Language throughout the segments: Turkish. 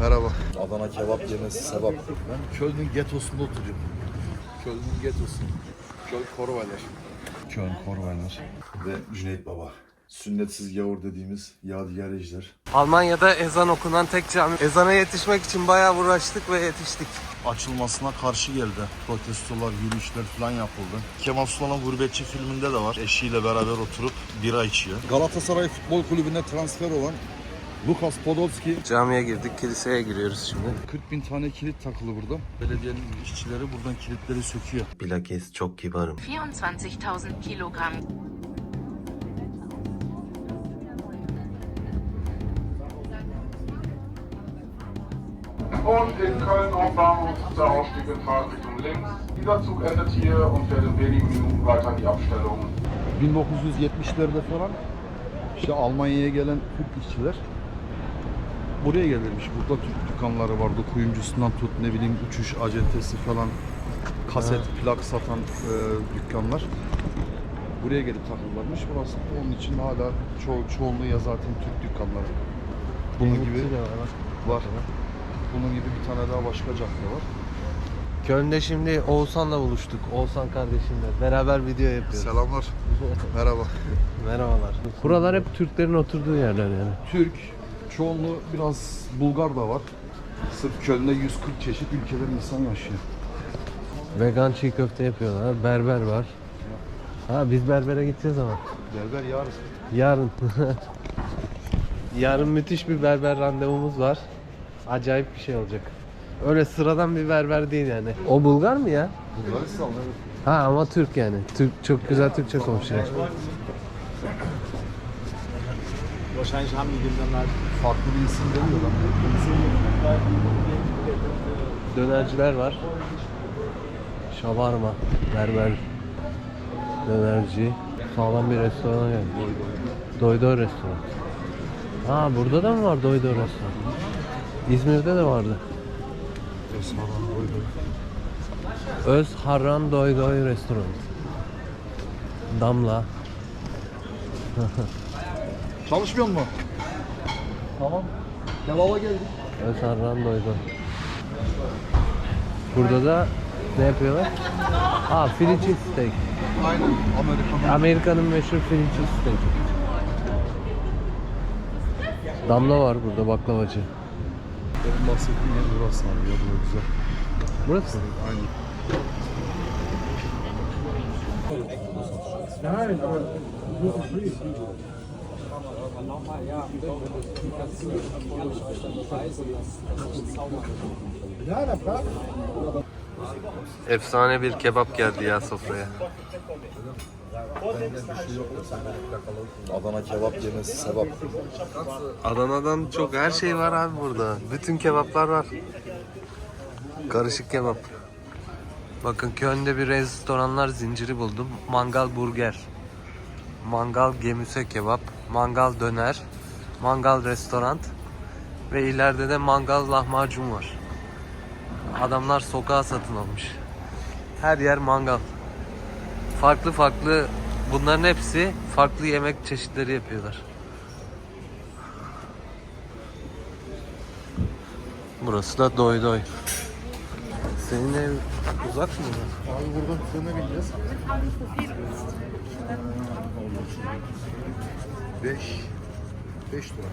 Merhaba. Adana kebap yemesi sevap. Ben Köln'ün getosunda oturuyorum. Köln'ün getosu. Köl Korvaler. Köln Korvaylar ve Cüneyt Baba. Sünnetsiz gavur dediğimiz yadigar ejder. Almanya'da ezan okunan tek cami. Ezana yetişmek için bayağı uğraştık ve yetiştik. Açılmasına karşı geldi. Protestolar, yürüyüşler falan yapıldı. Kemal Sunal'ın Gurbetçi filminde de var. Eşiyle beraber oturup bira içiyor. Galatasaray Futbol Kulübü'ne transfer olan Lukas Podolski. Camiye girdik, kiliseye giriyoruz şimdi. 40 bin tane kilit takılı burada. Belediyenin işçileri buradan kilitleri söküyor. Bilakis çok kibarım. 24.000 Kilogramm. Und in Köln Hauptbahnhof der Ausstieg in Fahrtrichtung links. Dieser Zug endet hier und fährt in wenigen Minuten weiter in die Abstellung. 1970'lerde falan işte Almanya'ya gelen Türk işçiler buraya gelirmiş. Burada Türk dükkanları vardı. Kuyumcusundan tut ne bileyim uçuş acentesi falan kaset, plak satan e, dükkanlar. Buraya gelip takılırlarmış. Burası onun için hala ço çoğunluğu ya zaten Türk dükkanları. Bunun gibi var. Bunun gibi bir tane daha başka cadde var. Köln'de şimdi Oğuzhan'la buluştuk. Oğuzhan kardeşimle. Beraber video yapıyoruz. Selamlar. Merhaba. Merhabalar. Buralar hep Türklerin oturduğu yerler yani. Türk, çoğunluğu biraz Bulgar da var. Sırf Köln'de 140 çeşit ülkeden insan yaşıyor. Vegan çiğ köfte yapıyorlar. Berber var. Ha biz berbere gideceğiz ama. Berber yarın. Yarın. Yarın müthiş bir berber randevumuz var. Acayip bir şey olacak. Öyle sıradan bir berber değil yani. O Bulgar mı ya? Bulgaristan. Ha ama Türk yani. Türk çok güzel Türkçe konuşuyor. Farklı bir isim demiyor lan. Dönerciler var. Şavarma, berber, dönerci. Sağlam bir restorana geldik. Doy Doy restoran. Ha burada da mı var Doy Doy restoran? İzmir'de de vardı. Öz Harran Doy Doy restoran. Damla. Çalışmıyor mu? Tamam. Kebaba geldik. Doy Doy. Burada da ne yapıyorlar? Aa, Philly cheesesteak. Aynen. Amerika'dan. Amerika'nın meşhur Philly cheesesteak. Damla var burada baklavacı. Benim bahsettiğim yer burası abi ya. Burası güzel. Burası. Aynen. Efsane bir kebap geldi ya sofraya. Adana kebap yemesi sevap. Adana'dan çok her şey var abi burada. Bütün kebaplar var. Karışık kebap. Bakın Köln'de bir restoranlar zinciri buldum. Mangal burger. Mangal gemüse kebap. Mangal döner. Mangal restoran. Ve ileride de mangal lahmacun var. Adamlar sokağa satın almış. Her yer mangal. Farklı farklı bunların hepsi farklı yemek çeşitleri yapıyorlar. Burası da doy doy. Senin ev uzak mı? Abi buradan trene bineceğiz. 5 5 lira.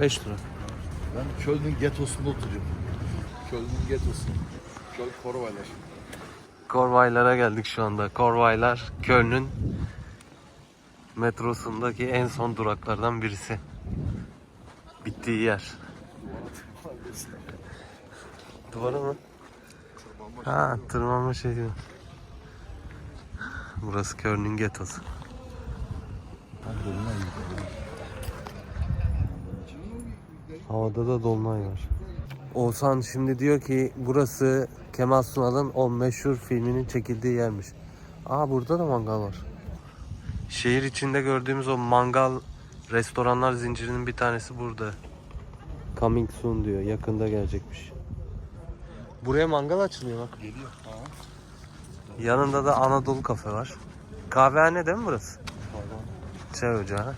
5 lira. Ben Köln'ün getosunda oturuyorum. Köln'ün getosu. Köl Korvaler. Korvaylara geldik şu anda. Korvaylar Köln'ün metrosundaki en son duraklardan birisi. Bittiği yer. Duvara mı? Ha, tırmanma şey diyor. Burası Köln'ün getosu. Havada da dolunay var. Oğuzhan şimdi diyor ki burası Kemal Sunal'ın o meşhur filminin çekildiği yermiş. Aa burada da mangal var. Şehir içinde gördüğümüz o mangal restoranlar zincirinin bir tanesi burada. Coming soon diyor. Yakında gelecekmiş. Buraya mangal açılıyor bak. Geliyor. Yanında da Anadolu kafe var. Kahvehane değil mi burası? Çay ocağı.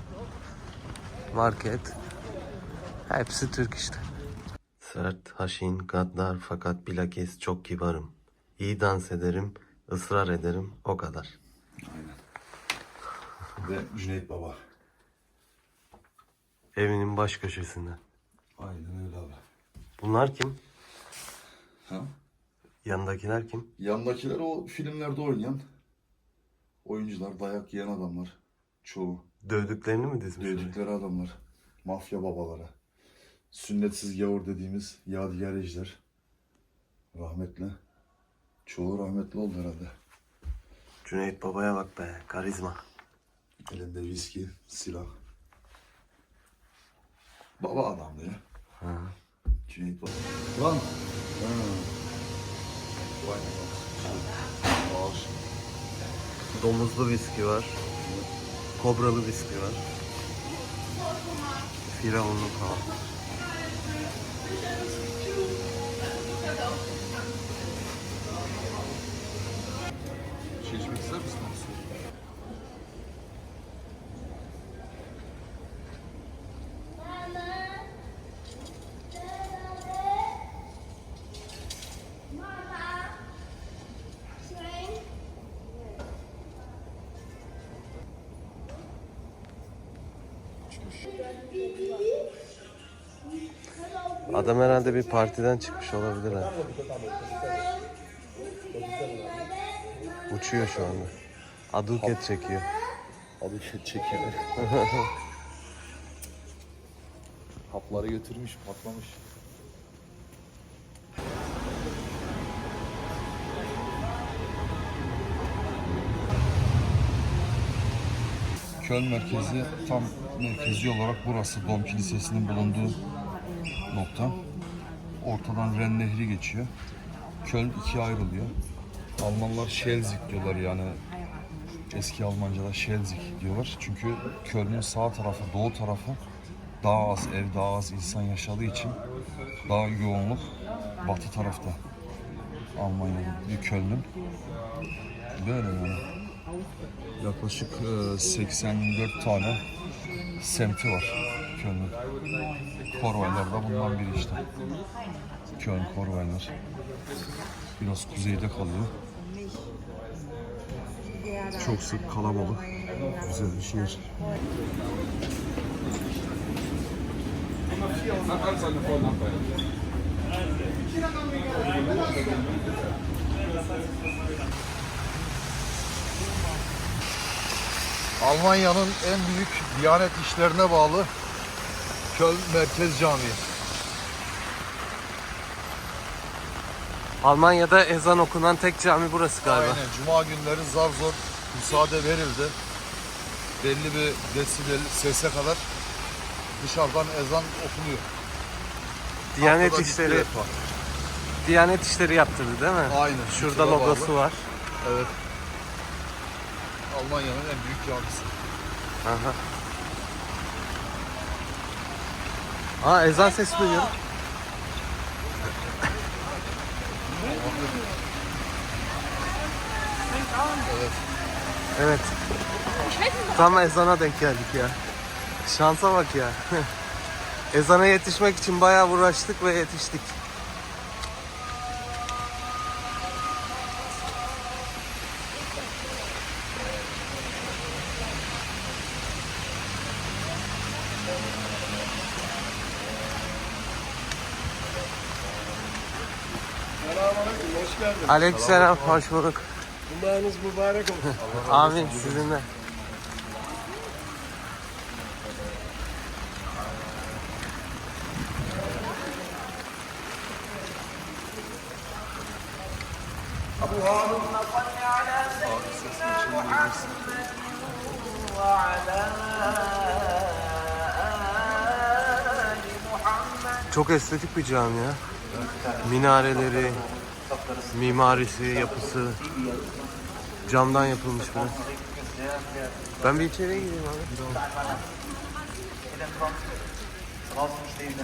Market. Hepsi Türk işte. Sert, haşin, gaddar fakat bilakis çok kibarım. İyi dans ederim, ısrar ederim, o kadar. Ve Cüneyt Baba. Evinin baş köşesinde. Aynen öyle abi. Bunlar kim? Ha? Yanındakiler kim? Yandakiler o filmlerde oynayan oyuncular, dayak yiyen adamlar. Çoğu. Dövdüklerini mi dizmişler? Dövdükleri adamlar. Mafya babaları. Sünnetsiz gavur dediğimiz yadigar ejder. Rahmetli. Çoğu rahmetli oldu herhalde. Cüneyt Baba'ya bak be, karizma. Elinde viski, silah. Baba adamdı ya. Ha. Cüneyt Baba. Lan. Ha. Vay be. Domuzlu viski var. Kobralı viski var. Firavunlu falan. Adam herhalde bir partiden çıkmış olabilir ha. Uçuyor şu anda. Aduket çekiyor. Abi çekiyor. Hapları götürmüş, patlamış. Köln merkezi tam merkezi olarak burası Dom Kilisesi'nin bulunduğu nokta. Ortadan Ren Nehri geçiyor. Köln ikiye ayrılıyor. Almanlar Schelzig diyorlar yani eski Almanca'da Schelzig diyorlar. Çünkü Köln'ün sağ tarafı, doğu tarafı daha az ev, daha az insan yaşadığı için daha yoğunluk batı tarafta. Almanya'nın, Köln'ün. Böyle yani. Yaklaşık e, 84 tane semti var Köln'ün. Korvaylar da bundan biri işte. Köln Korvaylar. Biraz kuzeyde kalıyor. Çok sık kalabalık. Güzel bir şehir. Almanya'nın en büyük Diyanet işlerine bağlı Köln Merkez Camii. Almanya'da ezan okunan tek cami burası galiba. Aynen. Cuma günleri zar zor müsaade verildi. Belli bir desibel sese kadar dışarıdan ezan okunuyor. Diyanet Haftada işleri, defa. Diyanet işleri yaptırdı değil mi? Aynen. Şurada Şurada logosu bağlı. var. Evet. Almanya'nın en büyük camisi. Aha. Aa ezan sesi duyuyorum. Evet. Tam ezana denk geldik ya. Şansa bak ya. Ezana yetişmek için bayağı uğraştık ve yetiştik. Aleykümselam, hoş bulduk. Cumanız mübarek olsun. Amin sizinle. Çok estetik bir cami ya. Minareleri, Mimarisi, yapısı. Camdan yapılmış biraz. Ben bir içeriye gireyim abi. Tamam. Draußen stehen,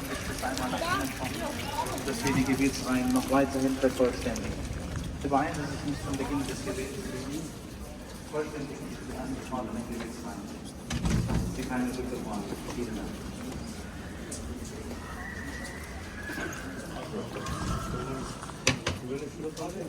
wird es noch weiterhin vervollständigen. Beweisen sich nicht zum Beginn des Gebets vollständig nicht die angeschworenen Gebetsreihen. Sie keine Rücke. Vielen Dank. Böyle şurada şey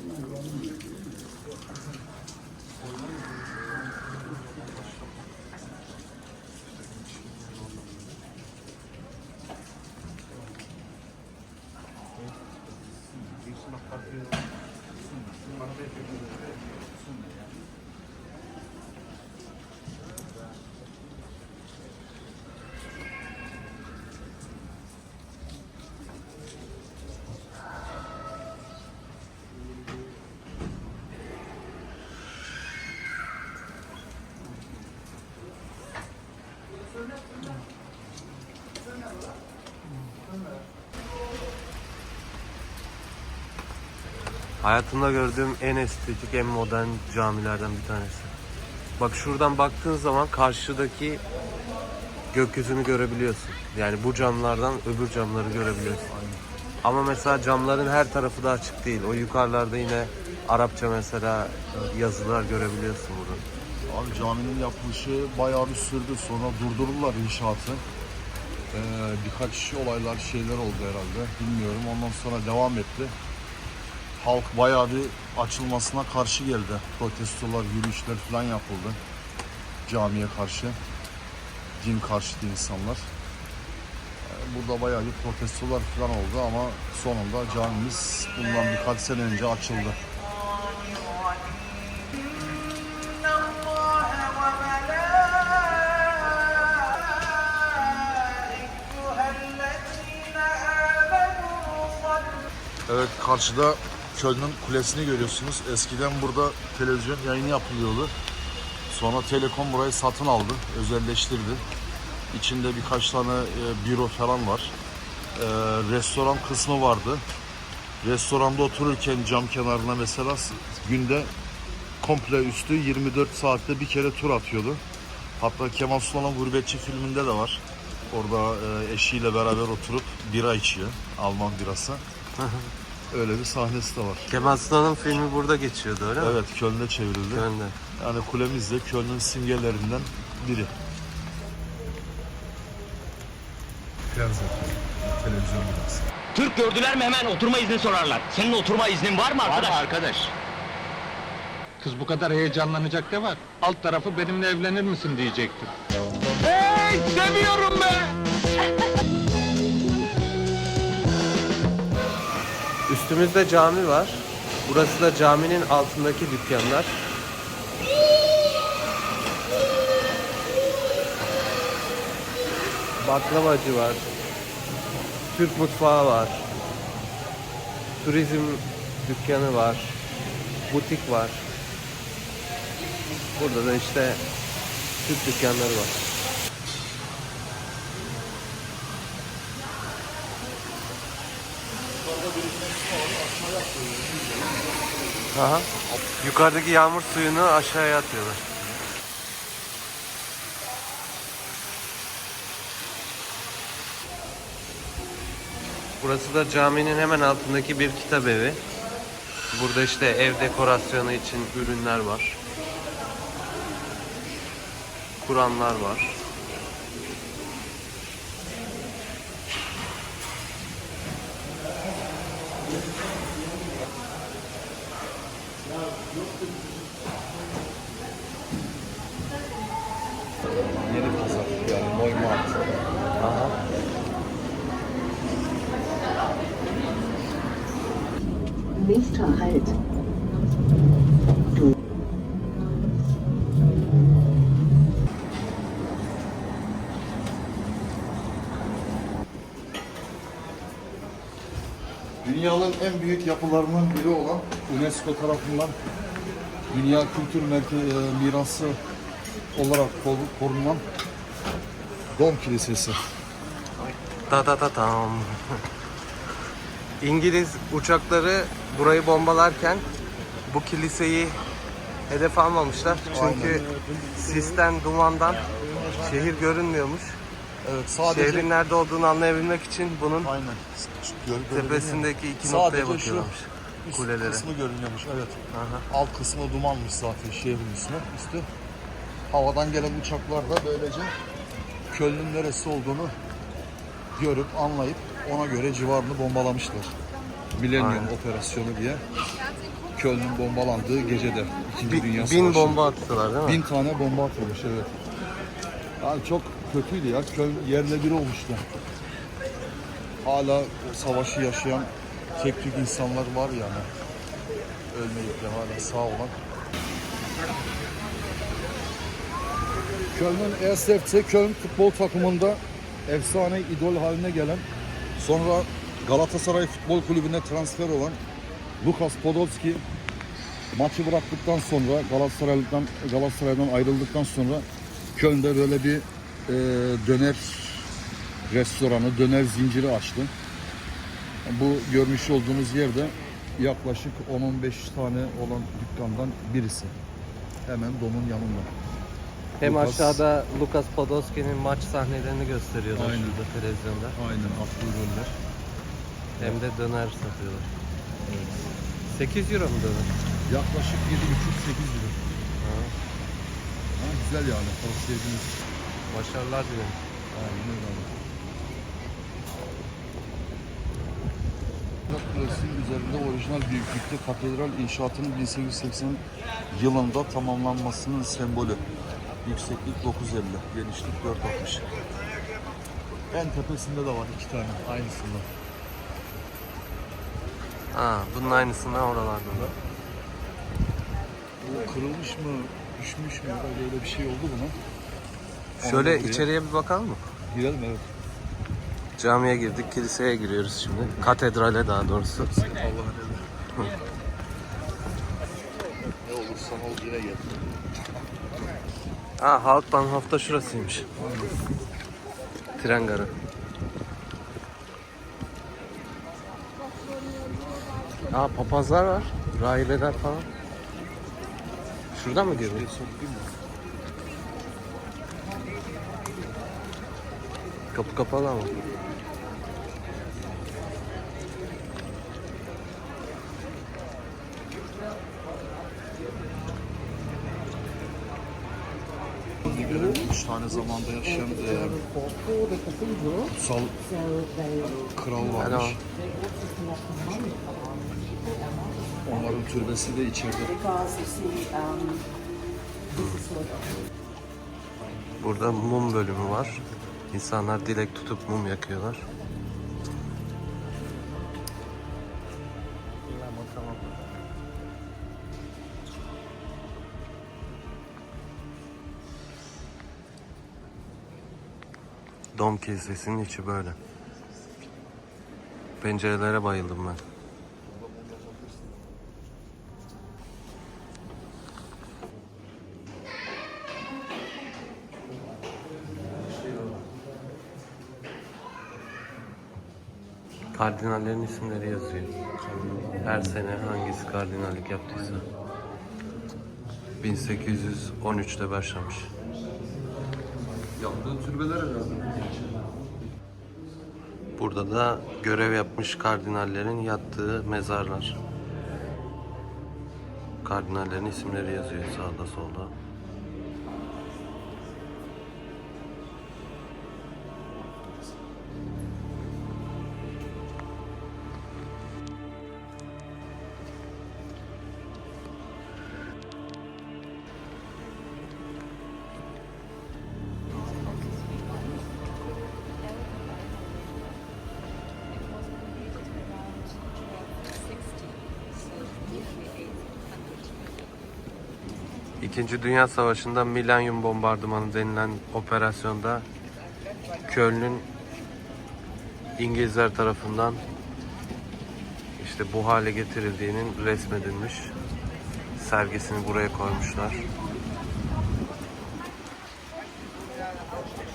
Hayatımda gördüğüm en estetik, en modern camilerden bir tanesi. Bak şuradan baktığın zaman karşıdaki gökyüzünü görebiliyorsun. Yani bu camlardan öbür camları görebiliyorsun. Ama mesela camların her tarafı da açık değil. O yukarılarda yine Arapça mesela yazılar görebiliyorsun burada. Abi caminin yapılışı bayağı bir sürdü. Sonra durdururlar inşaatı. Ee, birkaç olaylar şeyler oldu herhalde. Bilmiyorum. Ondan sonra devam etti. Halk bayağı bir açılmasına karşı geldi. Protestolar, yürüyüşler falan yapıldı. Camiye karşı. Din karşıtı insanlar. Burada bayağı bir protestolar falan oldu ama sonunda camimiz bundan birkaç sene önce açıldı. Evet karşıda Köln'ün kulesini görüyorsunuz. Eskiden burada televizyon yayını yapılıyordu. Sonra Telekom burayı satın aldı, özelleştirdi. İçinde birkaç tane e, büro falan var. E, restoran kısmı vardı. Restoranda otururken cam kenarına mesela günde komple üstü 24 saatte bir kere tur atıyordu. Hatta Kemal Sunal'ın Gurbetçi filminde de var. Orada e, eşiyle beraber oturup bira içiyor. Alman birası. Öyle bir sahnesi de var. Kemal Sunal'ın filmi burada geçiyordu öyle mi? Evet Köln'de çevrildi. Köln'de. Yani kulemiz de Köln'ün simgelerinden biri. Televizyon binası. Türk gördüler mi hemen oturma izni sorarlar. Senin oturma iznin var mı arkadaş? arkadaş. Kız bu kadar heyecanlanacak ne var? Alt tarafı benimle evlenir misin diyecektir. Üstümüzde cami var. Burası da caminin altındaki dükkanlar. Baklavacı var. Türk mutfağı var. Turizm dükkanı var. Butik var. Burada da işte Türk dükkanları var. Aha. Yukarıdaki yağmur suyunu aşağıya atıyorlar. Burası da caminin hemen altındaki bir kitap evi. Burada işte ev dekorasyonu için ürünler var. Kur'anlar var. Yeni pazar yani Neumarkt. Aha. Nächster Halt. Dünyanın en büyük yapılarından biri olan UNESCO tarafından Dünya Kültür Merkezi Mirası olarak koru- korunan Dom Kilisesi. Ta ta ta tam. İngiliz uçakları burayı bombalarken bu kiliseyi hedef almamışlar. Çünkü sisten, dumandan şehir görünmüyormuş. Evet sadece Şehrin nerede olduğunu anlayabilmek için bunun aynen Gör, tepesindeki iki Sadece noktaya bakıyorlarmış. üst kulelere. kısmı görünüyormuş evet. Aha. Alt kısmı dumanmış zaten şehrin üstü. üstü. Havadan gelen uçaklar da böylece Köln'ün neresi olduğunu görüp anlayıp ona göre civarını bombalamışlar. Millennium Aynen. operasyonu diye. Köln'ün bombalandığı gecede. İkinci Dünya bin Savaşı. bomba attılar değil mi? Bin tane bomba atılmış evet. Yani çok kötüydü ya. Köln yerle bir olmuştu. Hala savaşı yaşayan tek tük insanlar var yani. Ölmeyip de hala sağ olan. Köln'ün ESFC Köln futbol takımında efsane idol haline gelen sonra Galatasaray Futbol Kulübü'ne transfer olan Lukas Podolski maçı bıraktıktan sonra Galatasaray'dan Galatasaray'dan ayrıldıktan sonra Köln'de böyle bir e, döner restoranı, döner zinciri açtı. Bu görmüş olduğunuz yerde yaklaşık 10-15 tane olan dükkandan birisi. Hemen Dom'un yanında. Hem Lucas- aşağıda Lucas Podolski'nin maç sahnelerini gösteriyorlar Aynen. şurada televizyonda. Aynen attığı roller. Hem de döner satıyorlar. 8 euro mu döner? Yaklaşık 7,5-8 lira. Ha. Ha, güzel yani tavsiye ediniz. Başarılar dilerim. Aynen öyle abi. Kulesi'nin üzerinde orijinal büyüklükte katedral inşaatının 1880 yılında tamamlanmasının sembolü. Yükseklik 950, genişlik 460. En tepesinde de var iki tane aynısından. Ha, bunun aynısından oralarda da. Bu kırılmış mı, düşmüş mü da böyle bir şey oldu buna. Şöyle buraya- içeriye bir bakalım mı? Girelim evet. Camiye girdik, kiliseye giriyoruz şimdi. Katedrale daha doğrusu. Allah'ın emri. ne olursan ol yine gel. Ha, Hauptbahnhof da şurasıymış. Tren garı. Aa papazlar var. Rahibeler falan. Şuradan mı giriyor? Kapı kapalı ama. Üç tane zamanda yaşayan e, kutsal kral varmış. Onların türbesi de içeride. Burada mum bölümü var. İnsanlar dilek tutup mum yakıyorlar. Dom kilisesinin içi böyle. Pencerelere bayıldım ben. Kardinallerin isimleri yazıyor. Her sene hangisi kardinallik yaptıysa. 1813'te başlamış. Yaptığı türbeler herhalde. Burada da görev yapmış kardinallerin yattığı mezarlar. Kardinallerin isimleri yazıyor sağda solda. İkinci Dünya Savaşı'nda Milenyum Bombardımanı denilen operasyonda Köln'ün İngilizler tarafından işte bu hale getirildiğinin resmedilmiş sergisini buraya koymuşlar.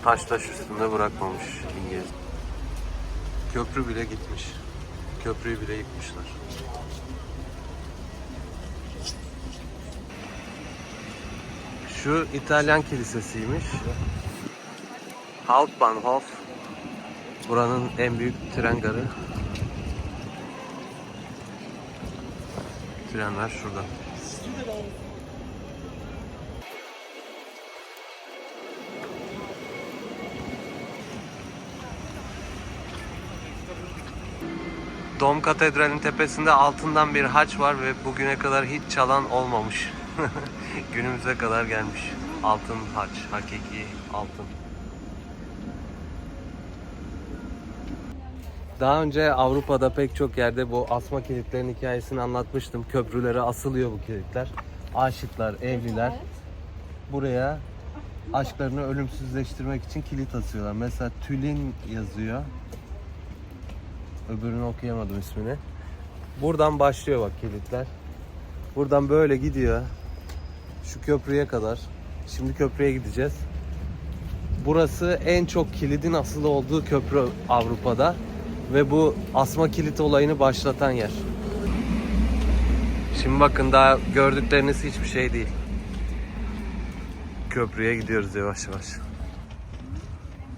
Taş taş üstünde bırakmamış İngiliz. Köprü bile gitmiş. Köprüyü bile yıkmışlar. Şu İtalyan kilisesiymiş. Hauptbahnhof. Buranın en büyük tren garı. Trenler şurada. Dom Katedrali'nin tepesinde altından bir haç var ve bugüne kadar hiç çalan olmamış. Günümüze kadar gelmiş. Altın haç, hakiki altın. Daha önce Avrupa'da pek çok yerde bu asma kilitlerin hikayesini anlatmıştım. Köprülere asılıyor bu kilitler. Aşıklar, evliler buraya aşklarını ölümsüzleştirmek için kilit asıyorlar. Mesela Tülin yazıyor. Öbürünü okuyamadım ismini. Buradan başlıyor bak kilitler. Buradan böyle gidiyor. Şu köprüye kadar. Şimdi köprüye gideceğiz. Burası en çok kilidin asılı olduğu köprü Avrupa'da ve bu asma kilit olayını başlatan yer. Şimdi bakın daha gördükleriniz hiçbir şey değil. Köprüye gidiyoruz yavaş yavaş.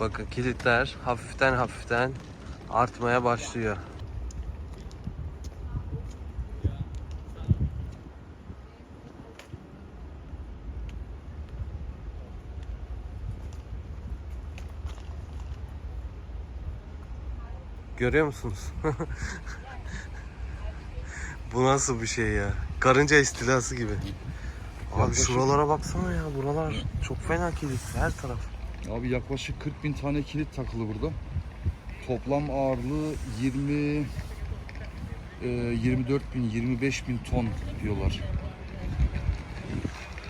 Bakın kilitler hafiften hafiften artmaya başlıyor. Görüyor musunuz? Bu nasıl bir şey ya? Karınca istilası gibi. Abi Yaklaşık- şuralara baksana ya. Buralar çok fena kilit her taraf. Abi yaklaşık 40 bin tane kilit takılı burada. Toplam ağırlığı 20 e, 24 bin 25 bin ton diyorlar.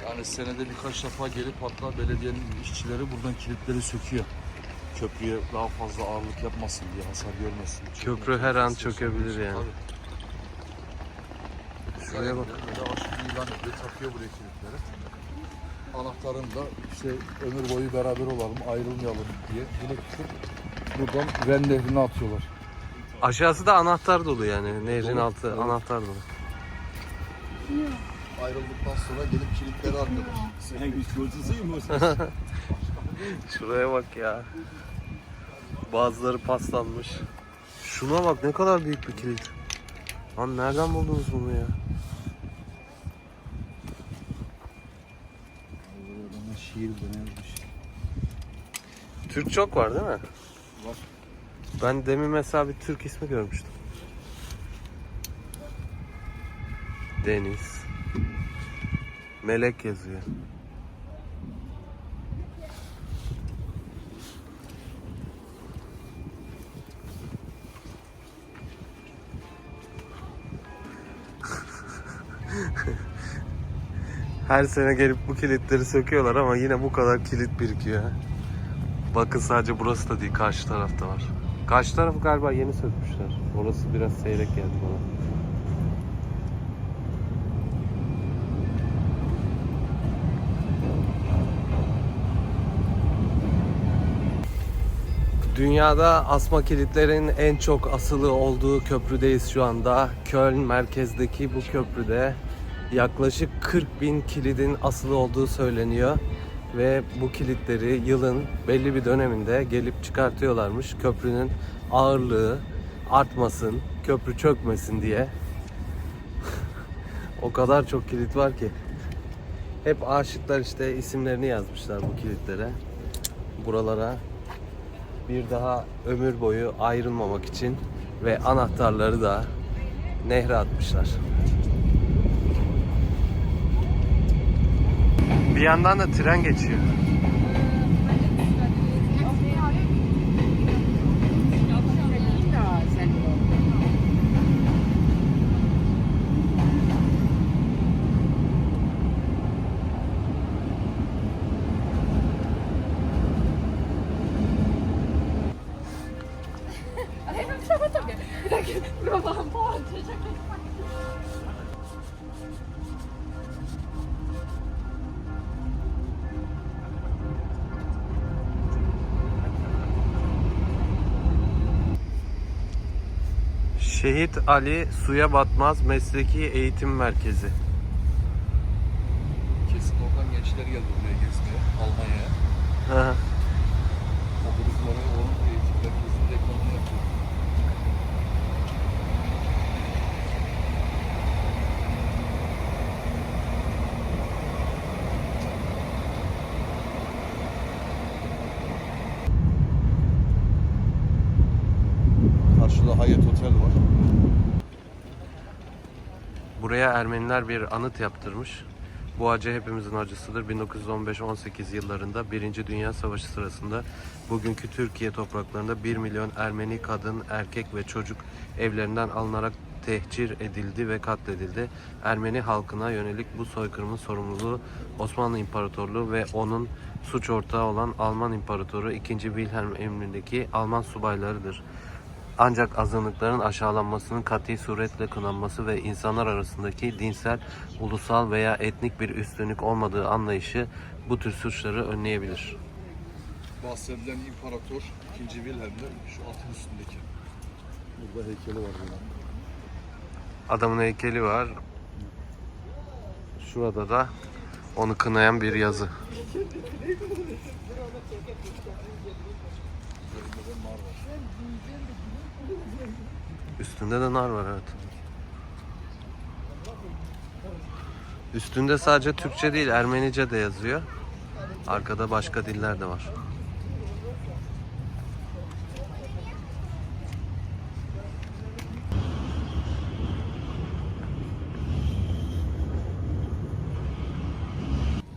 Yani senede birkaç defa gelip hatta belediyenin işçileri buradan kilitleri söküyor. Köprüye daha fazla ağırlık yapmasın diye, hasar görmesin. Köprü her an çökebilir yani. Tabii. Şuraya bak. Böyle aşırı ilan ediyor, takıyor buraya kilitleri. Anahtarını da işte ömür boyu beraber olalım, ayrılmayalım diye bunu tutup buradan Ren Nehri'ne atıyorlar. Aşağısı da anahtar dolu yani. Nehrin Dolu, altı evet. anahtar dolu. Ayrıldıktan sonra gelip kilitleri arıyorlar. Şuraya bak ya. Bazıları paslanmış. Şuna bak ne kadar büyük bir kilit. Lan nereden buldunuz bunu ya? Adamlar şiir bile yazmış. Türk çok var değil mi? Var. Ben demin mesela bir Türk ismi görmüştüm. Deniz. Melek yazıyor. Her sene gelip bu kilitleri söküyorlar ama yine bu kadar kilit birikiyor. Bakın sadece burası da değil, karşı tarafta var. Karşı tarafı galiba yeni sökmüşler. Orası biraz seyrek geldi bana. Dünyada asma kilitlerin en çok asılı olduğu köprüdeyiz şu anda. Köln merkezdeki bu köprüde yaklaşık 40 bin kilidin asılı olduğu söyleniyor. Ve bu kilitleri yılın belli bir döneminde gelip çıkartıyorlarmış. Köprünün ağırlığı artmasın, köprü çökmesin diye. o kadar çok kilit var ki. Hep aşıklar işte isimlerini yazmışlar bu kilitlere. Buralara bir daha ömür boyu ayrılmamak için ve anahtarları da nehre atmışlar. Bir yandan da tren geçiyor. Şehit Ali Suya Batmaz Mesleki Eğitim Merkezi. Kesin oradan gençler geldi buraya gezmeye, Almanya'ya. Hı. Okudukları onun eğitim merkezinde ekonomi yapıyor. Karşıda Hayat Otel var. Buraya Ermeniler bir anıt yaptırmış. Bu acı hepimizin acısıdır. 1915-18 yıllarında Birinci Dünya Savaşı sırasında bugünkü Türkiye topraklarında 1 milyon Ermeni kadın, erkek ve çocuk evlerinden alınarak tehcir edildi ve katledildi. Ermeni halkına yönelik bu soykırımın sorumluluğu Osmanlı İmparatorluğu ve onun suç ortağı olan Alman İmparatoru 2. Wilhelm emrindeki Alman subaylarıdır. Ancak azınlıkların aşağılanmasının kat'i suretle kınanması ve insanlar arasındaki dinsel, ulusal veya etnik bir üstünlük olmadığı anlayışı bu tür suçları önleyebilir. Bahsedilen imparator 2. Wilhelm de şu atın üstündeki. Burada heykeli var. Adamın heykeli var. Şurada da onu kınayan bir yazı. Üstünde de nar var evet. Üstünde sadece Türkçe değil Ermenice de yazıyor. Arkada başka diller de var.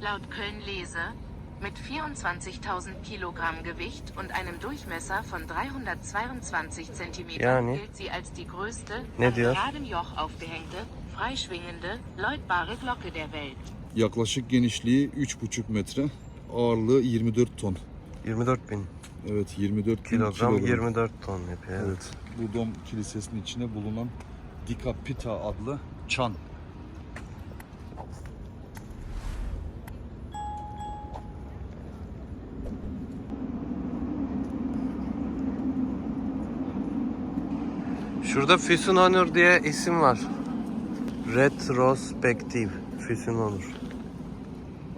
Laut Köln-Lese mit 24.000 Kilogramm Gewicht und einem Durchmesser von 322 Zentimetern Yani? gilt sie als die größte, Ne diyor? Joch aufgehängte, freischwingende, läutbare Glocke der Welt. Yaklaşık genişliği 3,5 metre. Ağırlığı 24 ton. 24 bin Evet 24 bin kilogram kilogram. 24 ton yapıyor. Evet. Evet. Bu Dom Kilisesi'nin içine bulunan Dika Pita adlı çan. Şurada Füsun Onur diye isim var. Retrospektif Füsun Onur.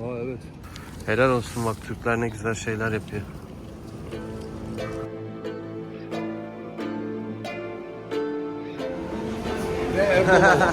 Aa evet. Helal olsun bak Türkler ne güzel şeyler yapıyor. Erdoğan.